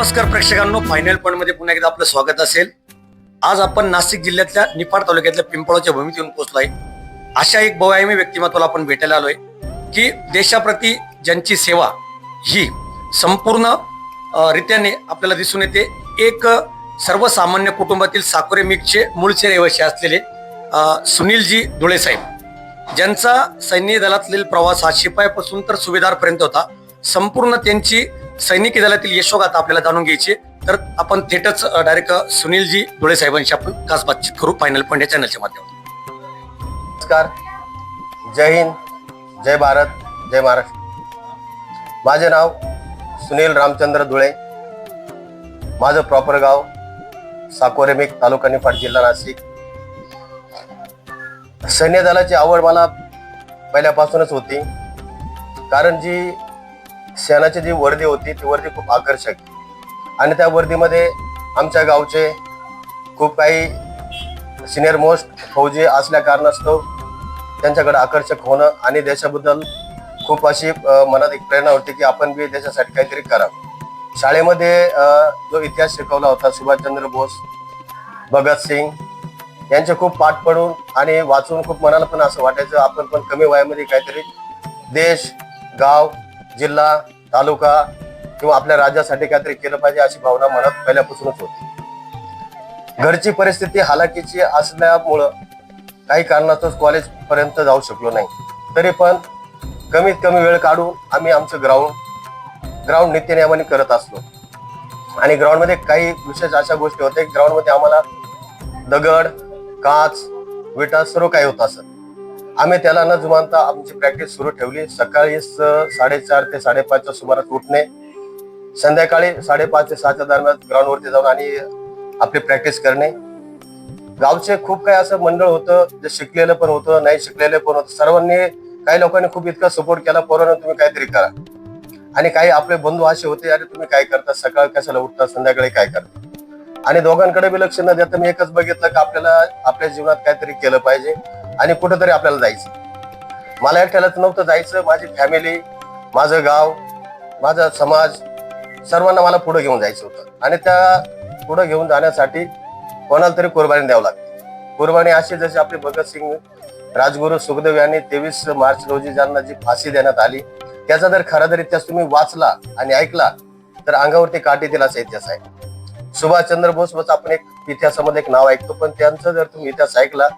नमस्कार प्रेक्षकांनो. फायनल पॉईंटमध्ये पुन्हा एकदा आपलं स्वागत असेल. आज आपण नाशिक जिल्ह्यातल्या निफाड तालुक्यातल्या पिंपळाच्या भूमीत येऊन पोहोचलोय. अशा एक बहुआयामी व्यक्तिमत्वाला आपण भेटायला आलोय की देशाप्रती ज्यांची सेवा ही संपूर्ण रित्याने आपल्याला दिसून येते. एक सर्वसामान्य कुटुंबातील साकोरे मिकचे मूळचे रहिवासी असलेले सुनीलजी धुळे साहेब. ज्यांचा सैन्य दलातील प्रवास हा शिपायापासून तर सुभेदारपर्यंत होता. संपूर्ण त्यांची सैनिकी दलातील यशोगाथा आपल्याला जाणून घ्यायची तर आपण थेटच डायरेक्ट सुनीलजी धुळे साहेबांशी आपण खास बातचीत करू फायनल पण या चॅनलच्या माध्यमातून. नमस्कार. जय हिंद जय भारत जय महाराष्ट्र. माझे नाव सुनील रामचंद्र धुळे. माझं प्रॉपर गाव साकोरेमेक तालुका निफाड जिल्हा नाशिक. सैन्य दलाची आवड मला पहिल्यापासूनच होती. कारण जी शेणाची जी वर्दी होती ती वर्दी खूप आकर्षक. आणि त्या वर्दीमध्ये आमच्या गावचे खूप काही सिनियर मोस्ट फौजी असल्या कारणास्तव त्यांच्याकडे आकर्षक होणं आणि देशाबद्दल खूप अशी मनात एक प्रेरणा होती की आपण बी देशासाठी काहीतरी करावं. शाळेमध्ये जो इतिहास शिकवला होता सुभाषचंद्र बोस भगतसिंग यांचे खूप पाठ पडून आणि वाचून खूप मनाला पण असं वाटायचं आपण पण कमी वयामध्ये काहीतरी देश गाव जिल्हा तालुका किंवा आपल्या राज्यासाठी काहीतरी केलं पाहिजे अशी भावना मनात पहिल्यापासूनच होती. घरची परिस्थिती हालाकीची असल्यामुळं काही कारणातच कॉलेज पर्यंत जाऊ शकलो नाही. तरी पण कमीत कमी वेळ काढून आम्ही आमचं ग्राउंड ग्राउंड नित्यनियमाने करत असलो. आणि ग्राउंडमध्ये काही विशेष अशा गोष्टी होत्या ग्राउंडमध्ये आम्हाला दगड काच विटा सर्व काही होत असत. आम्ही त्याला न जुमानता आमची प्रॅक्टिस सुरू ठेवली. सकाळी साडेचार ते साडेपाचच्या सुमारास उठणे. संध्याकाळी साडेपाच ते सहाच्या दरम्यान ग्राउंडवरती जाऊन आणि आपली प्रॅक्टिस करणे. गावचे खूप काही असं मंडळ होतं जे शिकलेलं पण होतं नाही शिकलेलं पण होतं. सर्वांनी काही लोकांनी खूप इतका सपोर्ट केला. पोरांना तुम्ही काहीतरी करा. आणि काही आपले बंधू असे होते अरे तुम्ही काय करता? सकाळ कशाला उठता? संध्याकाळी काय करता? आणि दोघांकडे बी लक्ष न देता मी एकच बघितलं की आपल्याला आपल्या जीवनात काहीतरी केलं पाहिजे. आणि कुठंतरी आपल्याला जायचं. मला एकट्यालाच नव्हतं जायचं. माझी फॅमिली माझं गाव माझा समाज सर्वांना मला पुढं घेऊन जायचं होतं. आणि त्या पुढं घेऊन जाण्यासाठी कोणाला तरी कुर्बानी द्यावं लागते. कुर्बानी अशी जशी आपले भगतसिंग राजगुरू सुखदेव यांनी तेवीस मार्च रोजी ज्यांना जी फाशी देण्यात आली त्याचा जर खरा जर इतिहास तुम्ही वाचला आणि ऐकला तर अंगावरती काठी दिला असा इतिहास आहे. सुभाषचंद्र बोस बस आपण एक इतिहासामध्ये एक नाव ऐकतो पण त्यांचा जर तुम्ही इतिहास ऐकला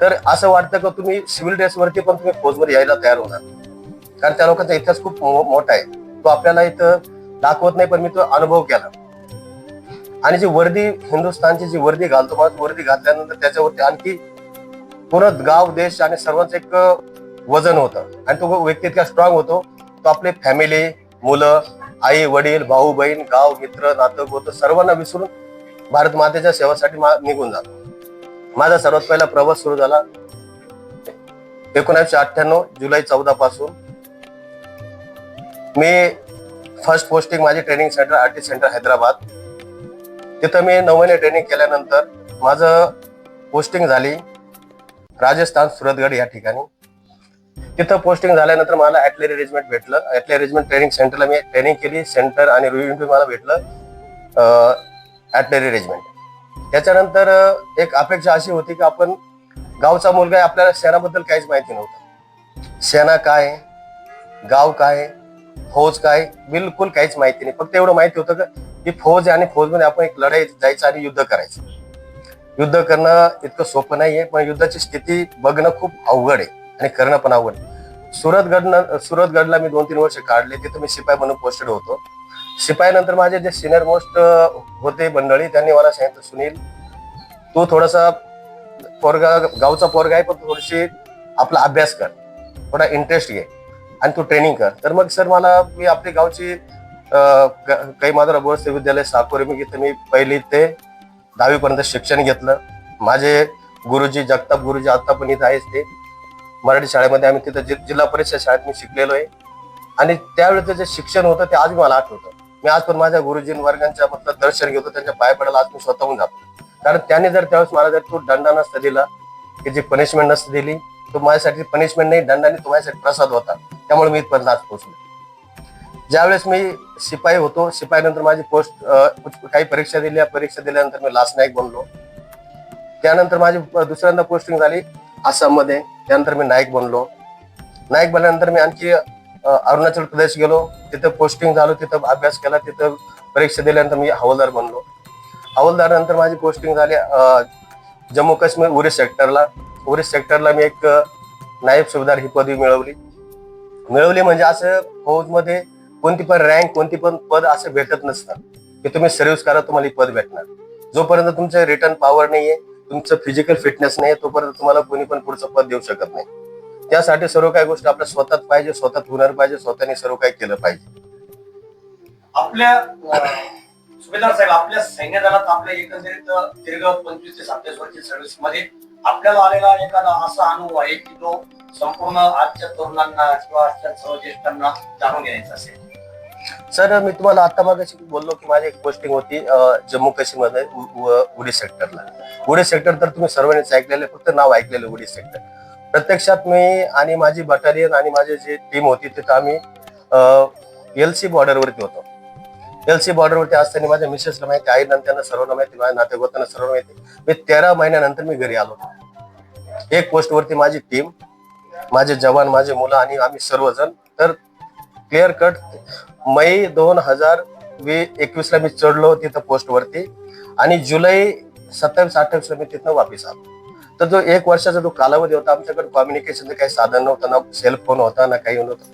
तर असं वाटतं की तुम्ही सिव्हिल ड्रेस वरती पण तुम्ही फौजवर यायला तयार होणार. कारण त्या लोकांचा इतिहास खूप मो- मोठा आहे. तो आपल्याला इथं दाखवत नाही पण मी तो अनुभव केला. आणि जी वर्दी हिंदुस्थानची जी वर्दी घालतो मला वर्दी घातल्यानंतर त्याच्यावरती आणखी पूर्ण गाव देश आणि सर्वांचं एक वजन होतं. आणि तो व्यक्ती इतका स्ट्रॉंग होतो. तो आपले फॅमिली मुलं आई वडील भाऊ बहीण गाव मित्र नातं गोत सर्वांना विसरून भारत मातेच्या सेवासाठी मा- निघून जातो. माझा सर्वात पहिला प्रवास सुरू झाला एकोणीसशे अठ्ठ्याण्णव जुलै चौदा पासून. मी फर्स्ट पोस्टिंग माझी training centre R T centre Hyderabad. तिथं मी नऊ महिने ट्रेनिंग केल्यानंतर माझं पोस्टिंग झाली राजस्थान सुरतगड या ठिकाणी. तिथं पोस्टिंग झाल्यानंतर मला ॲटलरी रेजिमेंट भेटलं. ॲटले रेजिमेंट ट्रेनिंग सेंटरला मी ट्रेनिंग केली. सेंटर आणि रिव्ह्यू मला भेटलं ॲटलेरी रेजिमेंट त्याच्यानंतर एक अपेक्षा अशी होती की आपण गावचा मुलगा आहे आपल्याला सेनाबद्दल काहीच माहिती नव्हतं. सेना काय गाव काय फौज काय बिलकुल काहीच माहिती नाही. फक्त एवढं माहिती होतं की फौज आहे आणि फौजमध्ये आपण एक लढाई जायचं आणि युद्ध करायचं. युद्ध करणं इतकं सोपं नाहीये पण युद्धाची स्थिती बघणं खूप अवघड आहे आणि करणं पण अवघड आहे. सुरतगड सुरतगडला मी दोन तीन वर्ष काढले. तिथं मी शिपाई म्हणून पोस्टेड होतो. शिपायानंतर माझे जे सिनियर मोस्ट होते मंडळी त्यांनी मला सांगितलं सुनील तू थोडासा पोरगा गावचा पोरगा आहे पण थोडीशी आपला अभ्यास कर थोडा इंटरेस्ट घे आणि तू ट्रेनिंग कर. तर मग सर मला मी आपली गावची काही माझं बोर्स विद्यालय साकोरे मी इथं मी पहिली ते दहावीपर्यंत शिक्षण घेतलं. माझे गुरुजी जगताप गुरुजी आता पण इथं आहेच ते. मराठी शाळेमध्ये आम्ही तिथं जि- जिल्हा परिषद शाळेत मी शिकलेलो आहे. आणि त्यावेळेचं जे शिक्षण होतं ते आज मला आठवतं. मी आज पण माझ्या गुरुजी वर्गांच्या मधलं दर्शन घेतो त्यांच्या पाय पडायला आज मी स्वतःहून जातो. कारण त्याने जर त्यावेळेस मला जर तो दंडा नसता दिला की जी पनिशमेंट नसती दिली तो माझ्यासाठी पनिशमेंट नाही दंडाने तो माझ्यासाठी प्रसाद होता. त्यामुळे मी इथपर्यंत आज पोहोचलो. ज्यावेळेस मी शिपाई होतो शिपाईनंतर माझी पोस्ट काही परीक्षा दिल्या परीक्षा दिल्यानंतर मी लास्ट नाईक बनलो. त्यानंतर माझी दुसऱ्यांदा पोस्टिंग झाली आसाममध्ये त्यानंतर मी नाईक बनलो. नाईक बनल्यानंतर मी आणखी अरुणाचल प्रदेश गेलो तिथं पोस्टिंग झालो तिथं अभ्यास केला तिथं परीक्षा दिल्यानंतर मी हवालदार बनलो. हवालदार नंतर माझी पोस्टिंग झाली जम्मू काश्मीर उरी सेक्टरला उरी सेक्टरला मी एक नायब सुभेदार ही पदवी मिळवली. मिळवली म्हणजे असं फौजमध्ये कोणती पण रँक कोणती पण पद असं भेटत नसतं. की तुम्ही सर्व्हिस करा तुम्हाला ही पद भेटणार. जोपर्यंत तुमचं रिटर्न पॉवर नाहीये तुमचं फिजिकल फिटनेस नाही तोपर्यंत तुम्हाला कोणी पण पुढचं पद देऊ शकत नाही. त्यासाठी सर्व काही गोष्टी आपल्या स्वतःच पाहिजे स्वतःच हुनर पाहिजे स्वतःने सर्व काही केलं पाहिजे. आपल्या सुभेदार साहेब आपल्या सैन्य दलात आपल्या एकंदरीत दीर्घ पंचवीस ते सत्तावीस वर्षी सर्व्हिसमध्ये आपल्याला आलेला एखादा असा अनुभव आहे की तो संपूर्ण आजच्या तरुणांना किंवा आजच्या सर्व ज्येष्ठांना जाणून घ्यायचा असेल? सर मी तुम्हाला आता मागाशी बोललो की माझी एक पोस्टिंग होती जम्मू काश्मीरमध्ये उ- उ- उडी सेक्टरला. उडी सेक्टर तर तुम्ही सर्वांनीच ऐकलेले फक्त नाव ऐकलेलं उडी सेक्टर. प्रत्यक्षात मी आणि माझी बटालियन आणि माझी जी टीम होती तिथं आम्ही एल सी बॉर्डरवरती होतो. एल सी बॉर्डरवरती असताना माझ्या मिसेसला माहिती आई त्यांना सर्वांना माहिती माझ्या नातेवाईकांना सर्वांना माहिती. मी तेरा महिन्यानंतर मी घरी आलो. एक पोस्टवरती माझी टीम माझे जवान माझे मुलं आणि आम्ही सर्वजण. तर क्लिअर कट मै दोन हजार वी एकवीसला मी चढलो तिथं पोस्टवरती आणि जुलै सत्तावीस अठ्ठावीसला मी तिथनं वापिस आलो. तर जो एक वर्षाचा जो कालावधी होता आमच्याकडे कम्युनिकेशनचं काही साधन नव्हतं ना सेल फोन होता ना काही नव्हतं.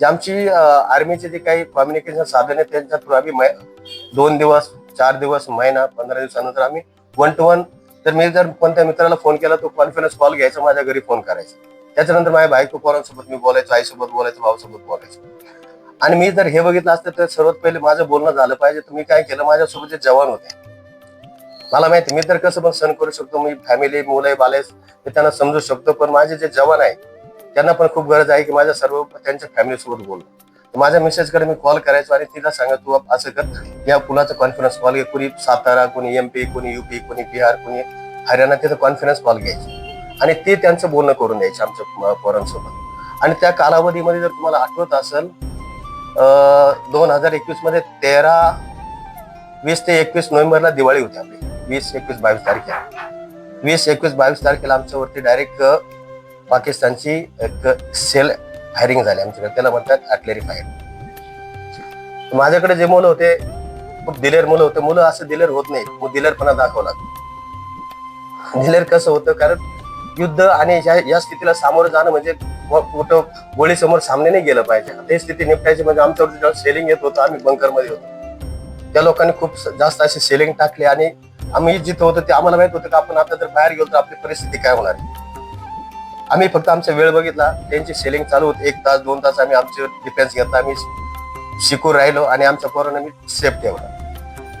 जे आमची आर्मीचे जे काही कम्युनिकेशन साधन आहे त्यांच्या थ्रू आम्ही दोन दिवस चार दिवस महिना पंधरा दिवसानंतर आम्ही वन टू वन तर मी जर कोणत्या मित्राला फोन केला तो कॉन्फरन्स कॉल घ्यायचा माझ्या घरी फोन करायचा. त्याच्यानंतर माझ्या बायको पोरांसोबत मी बोलायचो आईसोबत बोलायचो भाऊसोबत बोलायचो. आणि मी जर हे बघितलं असतं तर सर्वात पहिले माझं बोलणं झालं पाहिजे. तर मी काय केलं माझ्यासोबत जे जवान होते मला माहिती मी तर कसं पण सण करू शकतो मी फॅमिली मुलं बालेस मी त्यांना समजू शकतो पण माझे जे जवान आहे त्यांना पण खूप गरज आहे की माझ्या सर्व त्यांच्या फॅमिलीसोबत बोलणं. माझ्या मिसेसकडे मी कॉल करायचो आणि तिला सांगा तू असं कर या पुलाचा कॉन्फरन्स कॉल घे कोणी सातारा कोणी एमपी कोणी युपी कोणी बिहार कोणी हरियाणा तिथं कॉन्फरन्स कॉल घ्यायचे. आणि ते त्यांचं बोलणं करून द्यायचे आमच्या पोरांसोबत. आणि त्या कालावधीमध्ये जर तुम्हाला आठवत असेल दोन हजार एकवीसमध्ये तेरा वीस ते एकवीस नोव्हेंबरला दिवाळी होती आपली. वीस एकवीस बावीस तारखेला. वीस एकवीस बावीस तारखेला आमच्यावरती डायरेक्ट पाकिस्तानची एक सेल फायरिंग झाली आमच्याकडे त्याला म्हणतात अटलेरी फायर माझ्याकडे जे मुलं होते खूप दिलेर मुलं होते. मुलं असं दिलेर होत नाही मग दिलेरपणा दाखवला. दिलेर कसं होतं? कारण युद्ध आणि या या स्थितीला सामोरं जाणं म्हणजे कुठं गोळी समोर सामने नाही गेलं पाहिजे. ते स्थिती निपटायची म्हणजे आमच्यावरती सेलिंग येत होतं आम्ही बंकरमध्ये होतो. त्या लोकांनी खूप जास्त असे सेलिंग टाकले आणि आम्ही जिथं होतो ते आम्हाला माहीत होतं की आपण आता जर बाहेर गेलो तर आपली परिस्थिती काय होणार आम्ही फक्त आमचा वेळ बघितला त्यांची सेलिंग चालू होती. एक तास दोन तास आम्ही आमचे डिफेन्स घेतला आम्ही शिकून राहिलो आणि आमच्या पोरांना मी सेफ ठेवला.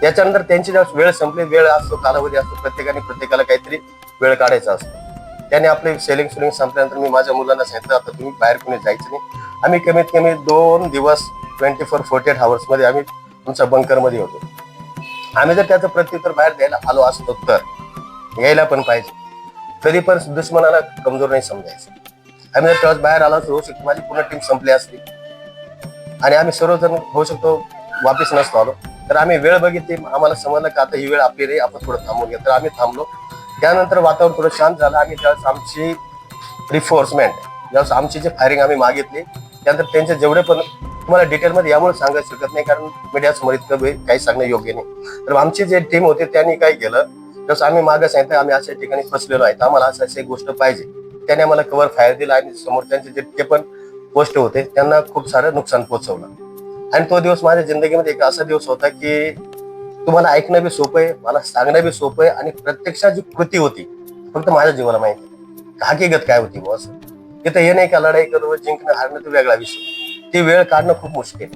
त्याच्यानंतर त्यांची जेव्हा वेळ संपली वेळ असतो कालावधी असतो प्रत्येकाने प्रत्येकाला काहीतरी वेळ काढायचा असतो. त्याने आपले सेलिंग सुलिंग संपल्यानंतर मी माझ्या मुलांना सांगितलं आता तुम्ही बाहेर कुणी जायचं नाही. आम्ही कमीत कमी दोन दिवस ट्वेंटी फोर फोर्टी एट हावर्समध्ये आम्ही तुमच्या बंकरमध्ये होतो. आम्ही जर त्याचं प्रत्युत्तर बाहेर द्यायला आलो असतो तर यायला पण पाहिजे. तरी पण दुश्मनाला कमजोर नाही समजायचं. आम्ही जर टॉस बाहेर आलो असतो होऊ शकतो माझी पूर्ण टीम संपली असती. आणि आम्ही सर्वजण होऊ शकतो वापिस नसतो आलो. तर आम्ही वेळ बघितली आम्हाला समजलं का आता ही वेळ आपली रे आपण थोडं थांबून घ्या. तर आम्ही थांबलो. त्यानंतर वातावरण थोडं शांत झालं. आणि त्यावेळेस आमची रिफोर्समेंट ज्यावेळेस आमची जे फायरिंग आम्ही मागितली त्यानंतर त्यांचे जेवढे पण तुम्हाला डिटेलमध्ये यामुळे सांगू शकत नाही कारण मीडियासमोर इतकं काही सांगणं योग्य नाही. तर आमची जे टीम होती त्यांनी काय केलं जसं आम्ही मागे सांगितलं आम्ही अशा ठिकाणी फसलेलो आहे आम्हाला असं अशी गोष्ट पाहिजे. त्याने आम्हाला कवर फायर दिला आणि समोरच्यांचे जितके पण गोष्ट होते त्यांना खूप सारं नुकसान पोहोचवलं. आणि तो दिवस माझ्या जिंदगीमध्ये एक असा दिवस होता की तुम्हाला ऐकणं बी सोपं आहे मला सांगणं बी सोपं आहे आणि प्रत्यक्षात जी कृती होती फक्त माझ्या जीवाला माहिती हकीकत काय होती बॉस तिथं हे नाही का लढाई करून जिंकणं हारणं तो वेगळा विषय. ती वेळ काढणं खूप मुश्किल.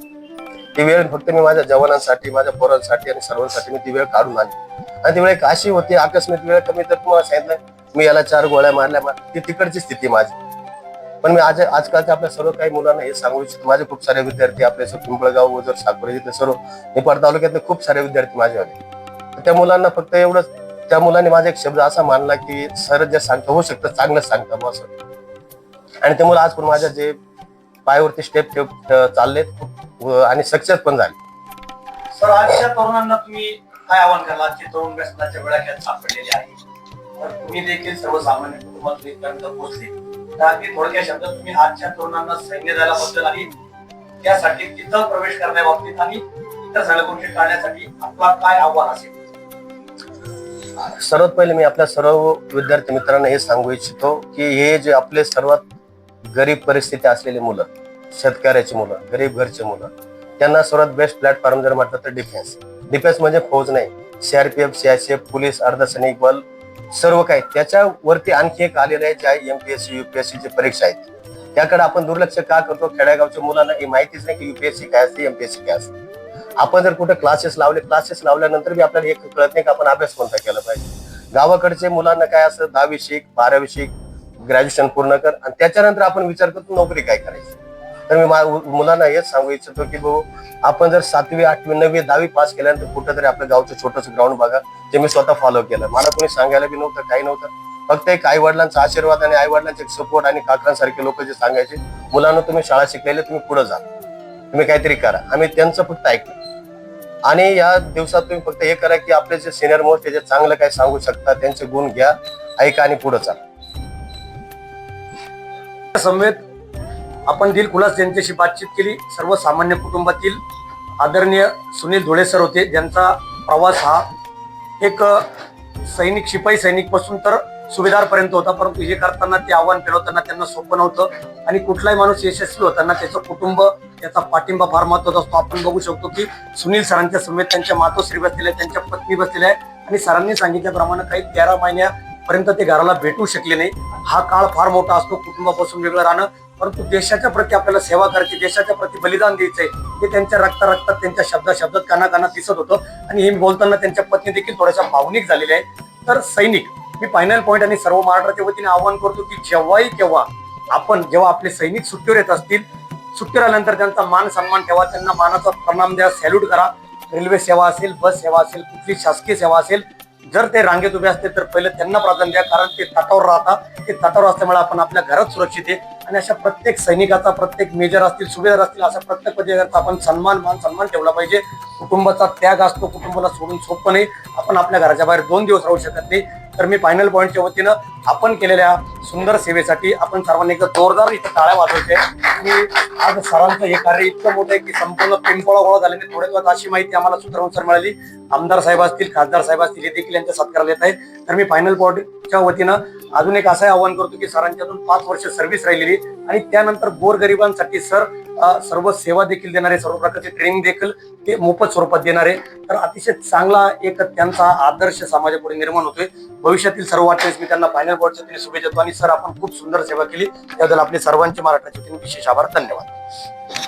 ती वेळ फक्त मी माझ्या जवानांसाठी माझ्या पोरांसाठी आणि सर्वांसाठी मी ती वेळ काढून आली आणि ती वेळ एक अशी होती आकस्मिक वेळ कमी तर तुम्हाला सांगितलं मी याला चार गोळ्या मारल्या मार ती तिकडची स्थिती माझी. पण मी आज आजकालच्या आपल्या सर्व काही मुलांना हे सांगू इच्छितो. माझे खूप सारे विद्यार्थी आपले पिंपळगाव ओझर सातपुरा इथले सर्व निपाड तालुक्यातले खूप सारे विद्यार्थी माझे होते त्या मुलांना फक्त एवढंच त्या मुलांनी माझा एक शब्द असा मानला की सर जे सांगतो होऊ शकतं चांगलं सांगतं असं आणि ते मुलं आज पण माझ्या जे पायावरती स्टेप ठेव चाललेत. आणि सक्सेस पण झाले. सर आजच्या तरुणांना तुम्ही काय आव्हान कराल आजची तरुण व्यसनाच्या वेळाख्यात सापडलेली आहे तर तुम्ही देखील सर्वसामान्य इथपर्यंत पोहोचले. तर अगदी थोडक्या शब्दात तुम्ही आजच्या तरुणांना सैन्य दलाबद्दल आणि त्यासाठी तिथं प्रवेश करण्याबाबतीत आणि इतर सगळ्या गोष्टी टाळण्यासाठी आपला काय आव्हान असेल? सर्वात पहिले मी आपल्या सर्व विद्यार्थी मित्रांना हे सांगू इच्छितो की हे जे आपले सर्वात गरीब परिस्थिती असलेली मुलं शेतकऱ्याची मुलं गरीब घरची मुलं त्यांना सर्वात बेस्ट प्लॅटफॉर्म जर म्हटलं तर डिफेन्स डिफेन्स म्हणजे फौज नाही. सीआरपीएफ सीआयसीएफ पोलीस अर्धसैनिक बल सर्व काही. त्याच्यावरती आणखी एक आलेलं आहे ज्या एमपीएससी युपीएससी ची परीक्षा आहेत त्याकडे आपण दुर्लक्ष का करतो? खेड्यागावच्या मुलांना ही माहितीच नाही की युपीएससी काय असते एमपीएससी काय असते. आपण जर कुठे क्लासेस लावले क्लासेस लावल्यानंतर बी आपल्याला एक कळत नाही की आपण अभ्यास कोणता केला पाहिजे. गावाकडचे मुलांना काय असं दहावी शिक बारावी शिक ग्रॅज्युएशन पूर्ण कर आणि त्याच्यानंतर आपण विचार करतो नोकरी काय करायची? तर मी मा- मुलांना हेच सांगू इच्छितो की भाऊ आपण जर सातवी आठवी नववी दहावी पास केल्यानंतर कुठंतरी आपल्या गावचं छोटंसं ग्राउंड बघा जे मी स्वतः फॉलो केलं. मला कोणी सांगायला बी नव्हतं काही नव्हतं. फक्त एक आई वडिलांचा आशीर्वाद आणि आई वडिलांचे सपोर्ट आणि काकांसारखे लोक जे सांगायचे मुलांना तुम्ही शाळा शिकलेले तुम्ही पुढे जा. तुम्ही काहीतरी करा. आम्ही त्यांचं फक्त ऐकलं. आणि या दिवसात तुम्ही फक्त हे करा की आपले जे सिनियर मोस्ट जे चांगलं काय सांगू शकता त्यांचे गुण घ्या ऐका आणि पुढे चाला. समवेत आपण दिल खुलास यांच्याशी बातचीत केली सर्वसामान्य कुटुंबातील आदरणीय सुनील धुळे सर होते ज्यांचा प्रवास हा एक सैनिक शिपाई सैनिकपासून तर सुभेदारपर्यंत होता परंतु हे करताना ते आव्हान पेलवताना त्यांना सोपं नव्हतं. आणि कुठलाही माणूस यशस्वी होताना त्याचं कुटुंब त्याचा पाठिंबा फार महत्त्वाचा असतो. आपण बघू शकतो की सुनील सरांच्या समेत त्यांच्या मातोश्री बसलेल्या त्यांच्या पत्नी बसलेल्या आहे आणि सरांनी सांगितल्याप्रमाणे काही तेरा महिन्या पर्यंत ते घराला भेटू शकले नाही. हा काळ फार मोठा असतो कुटुंबापासून वेगळं राहणं. परंतु देशाच्या प्रती आपल्याला सेवा करायची देशाच्या प्रती बलिदान द्यायचंय हे त्यांच्या रक्ता रक्तात त्यांच्या शब्दा शब्दात कानाकानात दिसत होतं. आणि हे बोलताना त्यांच्या पत्नी देखील थोड्याशा भावनिक झालेल्या आहेत. तर सैनिक मी फायनल पॉईंट आणि सर्व महाराष्ट्राच्या वतीने आवाहन करतो की जेव्हाही केव्हा आपण जेव्हा आपले सैनिक सुट्टीवर येत असतील सुट्टीवर आल्यानंतर त्यांचा मान सन्मान ठेवा त्यांना मानाचा प्रणाम द्या सॅल्यूट करा. रेल्वे सेवा असेल बस सेवा असेल कुठली शासकीय सेवा असेल जर ते रांगेत उभे असते तर पहिले त्यांना प्राधान्य द्या कारण ते तटावर राहतात. ते तटावर असल्यामुळे आपण आपल्या घरात सुरक्षित आहे. आणि अशा प्रत्येक सैनिकाचा प्रत्येक मेजर असतील सुभेदार असतील अशा प्रत्येक पदाधिकाऱ्याचा आपण सन्मान मान सन्मान ठेवला पाहिजे. कुटुंबाचा त्याग असतो कुटुंबाला सोडून सोपं नाही. आपण आपल्या घराच्या बाहेर दोन दिवस राहू शकत नाही. तर मी फायनल पॉईंटच्या वतीनं आपण केलेल्या सुंदर सेवेसाठी आपण सर्वांनी एकदा जोरदार इथं टाळ्या वाजवते आणि आज सरांचं हे कार्य इतकं मोठं आहे की संपूर्ण पिंपळा गोळा झाल्याने थोड्या वेळात अशी माहिती आम्हाला सूत्रानुसार मिळाली. आमदार साहेब असतील खासदार साहेब असतील हे देखील यांच्या सत्काराला येत आहेत. तर मी फायनल पॉईंटच्या वतीनं अजून एक असं आवाहन करतो की सरांच्यातून पाच वर्ष सर्व्हिस राहिलेली आणि त्यानंतर गोरगरिबांसाठी सर सर्व सेवा देखील देणारे सर्व प्रकारचे ट्रेनिंग देखील ते मोफत स्वरूपात देणारे. तर अतिशय चांगला एक त्यांचा आदर्श समाजापुढे निर्माण होतोय. भविष्यातील सर्व वाटतेस मी त्यांना फायनल बोर्डच्या वतीने शुभेच्छा देतो. आणि सर आपण खूप सुंदर सेवा केली. त्याबद्दल आपले सर्वांचे महाराष्ट्राच्या विशेष आभार. धन्यवाद.